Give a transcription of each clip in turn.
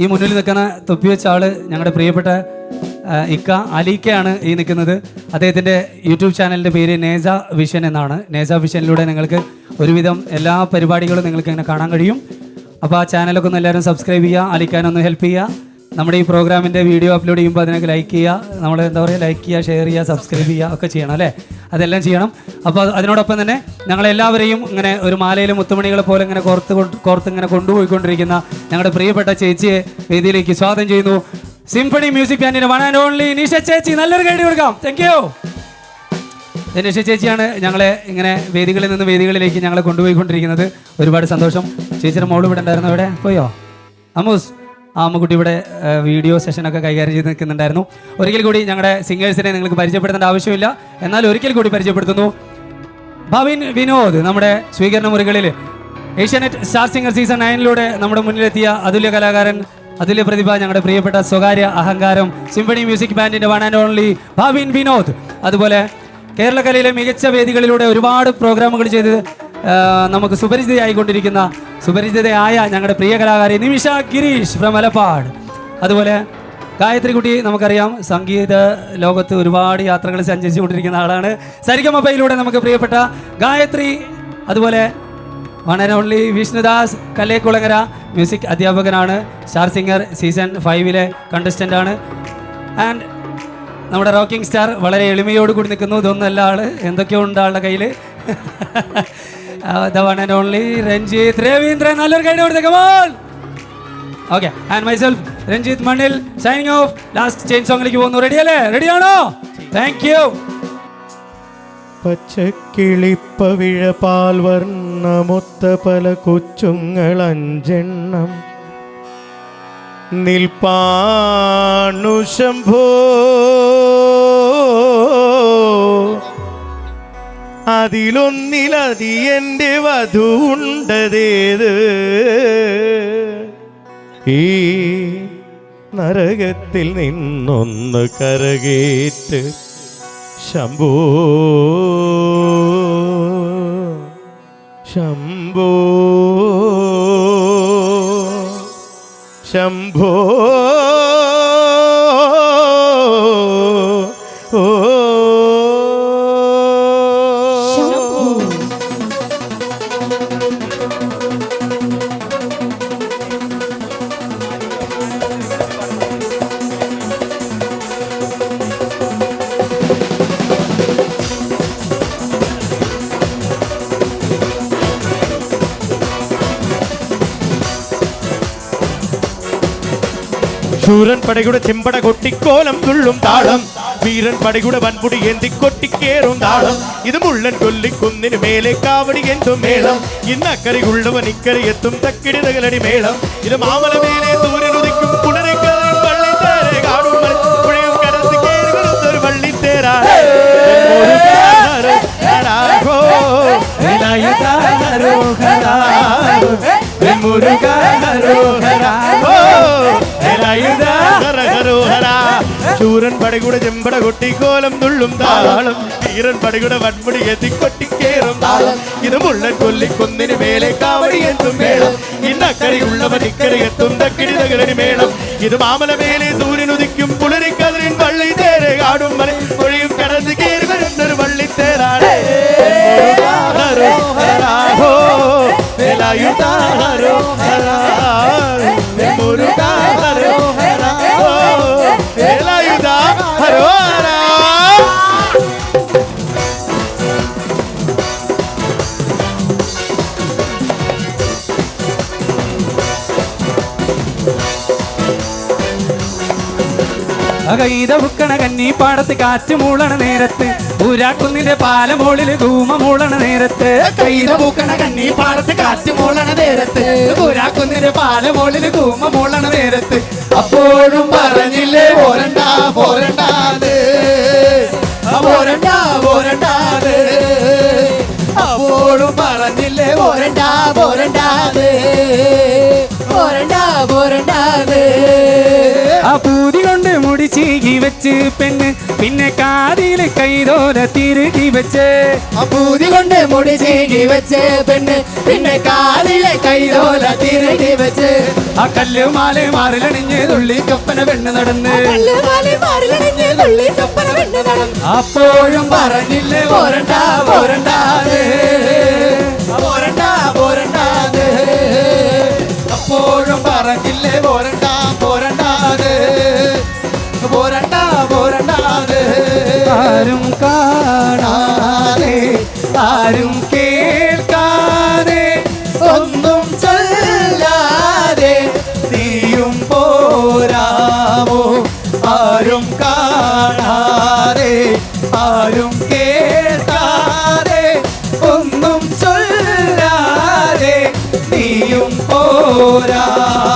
ഈ മുന്നിൽ നിൽക്കുന്ന തൊപ്പി വെച്ച ആൾ ഞങ്ങളുടെ പ്രിയപ്പെട്ട ഇക്ക അലീക്കയാണ് ഈ നിൽക്കുന്നത്. അദ്ദേഹത്തിന്റെ യൂട്യൂബ് ചാനലിന്റെ പേര് നേജ വിഷൻ എന്നാണ്. നേജ വിഷനിലൂടെ നിങ്ങൾക്ക് ഒരുവിധം എല്ലാ പരിപാടികളും നിങ്ങൾക്ക് ഇങ്ങനെ കാണാൻ കഴിയും. അപ്പോൾ ആ ചാനലൊക്കെ ഒന്ന് എല്ലാവരും സബ്സ്ക്രൈബ് ചെയ്യുക അലിക്കാനൊന്ന് ഹെൽപ്പ് ചെയ്യുക. നമ്മുടെ ഈ പ്രോഗ്രാമിന്റെ വീഡിയോ അപ്ലോഡ് ചെയ്യുമ്പോൾ അതിനൊക്കെ ലൈക്ക് ചെയ്യുക. നമ്മൾ എന്താ പറയുക ലൈക്ക് ചെയ്യുക ഷെയർ ചെയ്യുക സബ്സ്ക്രൈബ് ചെയ്യുക ഒക്കെ ചെയ്യണം അല്ലേ? അതെല്ലാം ചെയ്യണം. അപ്പോൾ അതിനോടൊപ്പം തന്നെ ഞങ്ങളെല്ലാവരെയും ഇങ്ങനെ ഒരു മാലയിലെ മുത്തുമണികളെ പോലെ ഇങ്ങനെ കോർത്ത് കോർത്ത് ഇങ്ങനെ കൊണ്ടുപോയിക്കൊണ്ടിരിക്കുന്ന ഞങ്ങളുടെ പ്രിയപ്പെട്ട ചേച്ചിയെ വേദിയിലേക്ക് സ്വാഗതം ചെയ്യുന്നു. സിംഫണി മ്യൂസിക് ബാൻഡിന്റെ വൺ ആൻഡ് ഓൺലി നിഷ ചേച്ചി. നല്ലൊരു കൈഡി കൊടുക്കാം. താങ്ക് യു നിഷ ചേച്ചിയാണ് ഞങ്ങളെ ഇങ്ങനെ വേദികളിൽ നിന്ന് വേദികളിലേക്ക് ഞങ്ങളെ കൊണ്ടുപോയിക്കൊണ്ടിരിക്കുന്നത്. ഒരുപാട് സന്തോഷം. ചേച്ചിയുടെ മോൾ ഇവിടെ ഉണ്ടായിരുന്നു. ഇവിടെ പോയോ? അമ്മൂസ് ആ അമ്മക്കുട്ടി ഇവിടെ വീഡിയോ സെഷനൊക്കെ കൈകാര്യം ചെയ്ത് നിൽക്കുന്നുണ്ടായിരുന്നു. ഒരിക്കൽ കൂടി ഞങ്ങളുടെ സിംഗേഴ്സിനെ നിങ്ങൾക്ക് പരിചയപ്പെടുത്തേണ്ട ആവശ്യമില്ല. എന്നാൽ ഒരിക്കൽ കൂടി പരിചയപ്പെടുത്തുന്നു. ഭവിൻ വിനോദ് നമ്മുടെ സ്വീകരണ മുറികളിൽ ഏഷ്യാനെറ്റ് സ്റ്റാർ സിംഗർ സീസൺ നയനിലൂടെ നമ്മുടെ മുന്നിലെത്തിയ അതുല്യ കലാകാരൻ അതുല്യ പ്രതിഭ ഞങ്ങളുടെ പ്രിയപ്പെട്ട സ്വകാര്യ അഹങ്കാരം symphony music ബാൻഡിന്റെ one and only Bhavin Vinod. അതുപോലെ കേരളകലയിലെ മികച്ച വേദികളിലൂടെ ഒരുപാട് പ്രോഗ്രാമുകൾ ചെയ്ത് നമുക്ക് സുപരിചിതയായിക്കൊണ്ടിരിക്കുന്ന സുപരിചിതയായ ഞങ്ങളുടെ പ്രിയ കലാകാരി നിമിഷ ഗിരീഷ് ഫ്രം അലപ്പാട് അതുപോലെ ഗായത്രി കുട്ടി നമുക്കറിയാം സംഗീത ലോകത്ത് ഒരുപാട് യാത്രകൾ സഞ്ചരിച്ചുകൊണ്ടിരിക്കുന്ന ആളാണ്. സരിഗമപ്പയിലൂടെ നമുക്ക് പ്രിയപ്പെട്ട ഗായത്രി അതുപോലെ one and only Vishnudas Kallekulangara music അധ്യാപകനാണ്. സ്റ്റാർ സിംഗർ സീസൺ ഫൈവിലെ കണ്ടസ്റ്റന്റ് ആണ്. ആൻഡ് നമ്മുടെ റോക്കിംഗ് സ്റ്റാർ വളരെ എളിമയോട് കൂടി നിൽക്കുന്നു. ഇതൊന്നല്ല ആൾ എന്തൊക്കെയോ ഉണ്ട് ആളുടെ കയ്യിൽ ദ ഓൺലി രഞ്ജിത്ത് രവീന്ദ്രൻ നല്ലൊരു കൈഡ് കൊടുത്തേക്കമോൾ ഓക്കെ ആൻഡ് മൈസെൽഫ് രഞ്ജിത്ത് മണ്ണിൽ സൈനിങ് ഓഫ് ലാസ്റ്റ് ചെയിൻ സോങ്ങിലേക്ക് പോകുന്നു. റെഡി അല്ലേ? റെഡിയാണോ താങ്ക് യു പച്ചക്കിളിപ്പവിഴ വർണമൊത്ത പല കൊച്ചുങ്ങൾ അഞ്ചെണ്ണം. നിൽപ്പാണു ശംഭോ. അതിലൊന്നിലതി എന്റെ വധുണ്ടതേത് ഈ നരകത്തിൽ നിന്നൊന്ന് കരകേറ്റ് ശംഭോ. ശംഭോ. ശംഭോ. ശൂരൻ പടയുടെ ചെമ്പട കൊട്ടിക്കോലം തുള്ളും താളം വീരൻ പടയുടെ വൻപുടി എന്തി കൊട്ടിക്കേറും താളം ഇത് മുള്ളൻ കൊല്ലിക്കുന്നിന് മേലെ കാവടി എന്തും മേളം ഇന്ന് അക്കരയുള്ളവൻ ഇക്കരെ എത്തും തക്കിടി തകലടി മേളം ഇത് മാമല മേലെ ദൂരനുദിക്കും പുണരക്കരയിൽ വള്ളിത്തേരെ കാണും മല- പുഴയും കടത്ത് കേറി വരുന്നൊരു വള്ളിത്തേരാ ചൂരൻ പടകൂടെ ചെമ്പട കൊട്ടിക്കോലം തുള്ളും താളം. വീരൻ പടകൂടെ വൻപുടി എത്തിക്കൊട്ടിക്കേറും താളം. ഇത് മുള്ളൻ കൊല്ലിക്കൊന്നിന് മേലെ കാവടി എത്തും മേളം. ഇന്നക്കരയുള്ളവൻ ഇക്കരെ എത്തും തക്കിടി തകലടി മേളം. ഇത് മാമല മേലെ സൂര്യനുദിക്കും പുലരിക്കതിരിൻ വള്ളി തേരെ കാടും മല. ഒഴിയും കടന്ന് കയറി വരുന്നൊരു വള്ളിത്തേരാണ് ഹരോ ഹോ ഹരോ അകൈത കന്നി പാടത്ത് കാറ്റ് മൂളണ നേരത്ത്. ഊരാക്കുന്നിന്റെ പാലമോളിൽ ധൂമ മൂളണ നേരത്ത്. കൈത കന്നി പാടത്ത് കാറ്റ് മൂളണ നേരത്ത്. ഊരാക്കുന്നിന്റെ പാല ധൂമ മൂളണ നേരത്ത്. അപ്പോഴും പറഞ്ഞില്ലേ പോരണ്ട പോരണ്ടാത് അപ്പോഴും പറഞ്ഞില്ലേ പോരണ്ട പോരണ്ടാത് പോരണ്ട പോരണ്ടാത് ആ വെച്ച് പെണ്ണ് പിന്നെ കാതിൽ കൈതോല തിരുകി വെച്ച്. അപ്പൂതി പൂതി കൊണ്ട് മുടി ചീകി വെച്ച് പെണ്ണ് പിന്നെ കാലിലെ കൈതോല തിരുകി വെച്ച്. ആ കല്ലുമാലെ മാറിലണിഞ്ഞ് തുള്ളി കപ്പന പെണ്ണ് നടന്ന്. അപ്പോഴും പറഞ്ഞില്ലേ പോരണ്ട പോരണ്ടാത് പോരണ്ട പോരണ്ടാത് അപ്പോഴും പറഞ്ഞില്ലേ പോരണ്ട ആരും കാണാതെ ആരും കേൾക്കാതെ ഒന്നും ചൊല്ലാതെ നീയും പോരാമോ? ആരും കാണാതെ ആരും കേൾക്കാതെ ഒന്നും ചൊല്ലാതെ നീയും പോരാമോ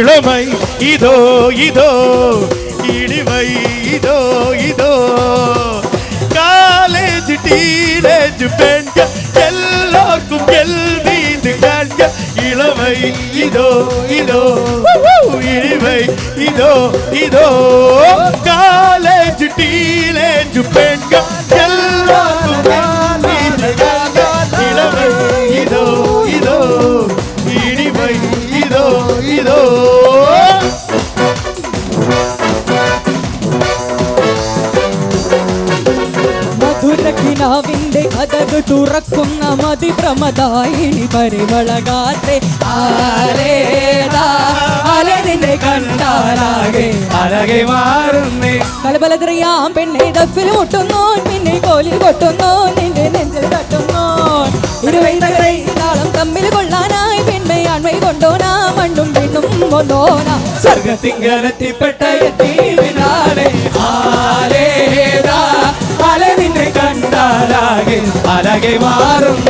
இளமை இதோ இதோ இனிமை இதோ இதோ. காலேஜ் டீனேஜ் பெண்கள் எல்லோருக்கும் எல்வீது காண்க இளமை இதோ இதோ. இனிமை இதோ இதோ. காலேஜ் டீனேஜ் பெண்கள் തുറക്കുന്ന മതിപ്രമദായിനി പരിമളഗാത്രെ ആരേതാ അലനിന്നെ കണ്ടാലാകെ. അലകെ മാറുന്നേ കലബലതറിയാം പെണ്ണെ ദഫിൽ മുട്ടുന്നു പിന്നെ കോലിൽ കൊട്ടുന്നോ നിന്റെ നെഞ്ചിൽ തട്ടുന്നു ഇരുവൈതകരെ താളം തമ്മിൽ കൊള്ളാനായി പെണ്ണെ ആൺമൈ കൊണ്ടോനാ മണ്ണും പെണ്ണും കൊണ്ടോനാ. സ്വർഗത്തിങ്കലെത്തിപ്പെട്ട എത്തീവിനാലെ ആരേതാ അല നിന്നെ കണ്ടാലാകെ. അലകെ മാറുന്നേ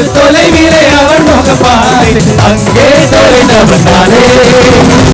சற்று தொலைவிலே அவன் முகம் பார்த்து அங்கே தொலைந்தவன் நானே